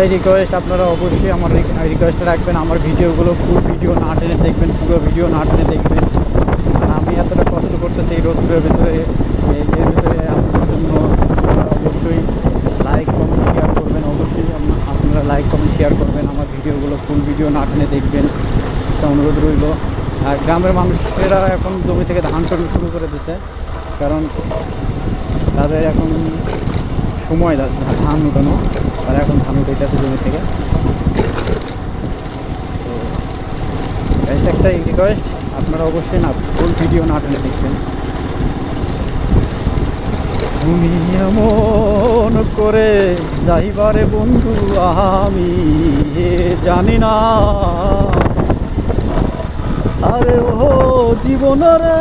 একটাই রিকোয়েস্ট আপনারা অবশ্যই আমার রিকোয়েস্টটা রাখবেন। আমার ভিডিওগুলো পুরো ভিডিও না টেনে দেখবেন, পুরো ভিডিও না টেনে দেখবেন। আর আমি এতটা কষ্ট করতেছি এই রোদ্রের ভিতরে এর ভিতরে আপনার জন্য অবশ্যই লাইক কমেন্ট শেয়ার করবেন। অবশ্যই আপনারা লাইক কমেন্ট শেয়ার করবেন। আমার ভিডিওগুলো ফুল ভিডিও না টেনে দেখবেন। একটা অনুরোধ রইল। আর গ্রামের মানুষেরা এখন জমি থেকে ধান চড়ানো শুরু করে দিছে। কারণ তাদের এখন সময় ধান উঠানো। তারা এখন ধান উঠাইতেছে জমি থেকে। একটা রিকোয়েস্ট আপনারা অবশ্যই না ফুল ভিডিও না টেনে দেখবেন। তুমি এমন করে যাইবারে বন্ধু আমি জানি না। আরে ও জীবন রে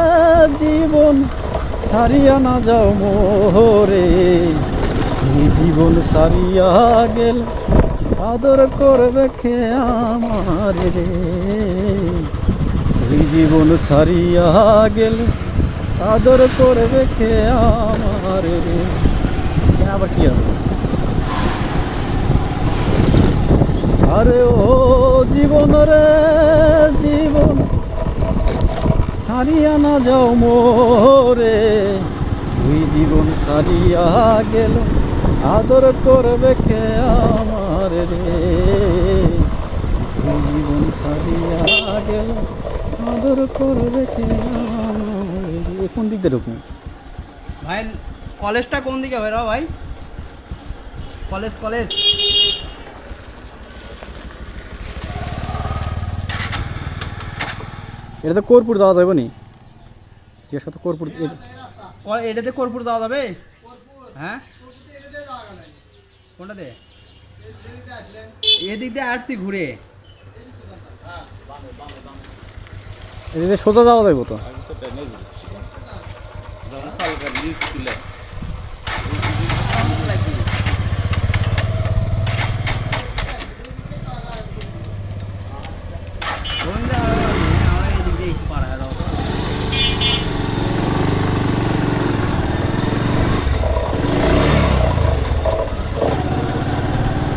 জীবন সারিয়া না যাও মোরে জীবন সারিয়া গেল। আদর করবে কে আমার রে? এই জীবন সারিয়া গেল। আদর করবে কে আমার রে? আবার কি হবে? আরে ও জীবন রে, জীবন সারিয়া না যাও মোরে। তুই জীবন সারিয়া গেল। আদর করবে কে আমার রে। জীবন সারিয়া গেল আদর করবে কে আমার রে। কোন দিক দিয়ে ঢুকুন ভাই কলেজটা কোন দিকে? বেরো ভাই। College college. এটা তো কর্পূর দেওয়া যাবে নি? জিজ্ঞেস করতে কর্পূর এটাতে কর্পূর দেওয়া যাবে? হ্যাঁ? কোনটাতে? এদিক দিয়ে আসছি ঘুরে। এদিকে সোজা যাওয়া যাইব তো কোন জায়গা আমার এদিক দিয়ে একটু পার হয়ে যাব হুম আসছে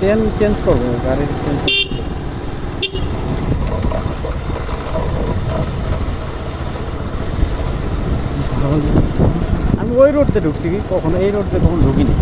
চেন চেঞ্জ করব গাড়ির চেঞ্জ আমি ওই রোডতে ঢুকছি কি? কখনো এই রোডতে কখনো ঢুকিনি।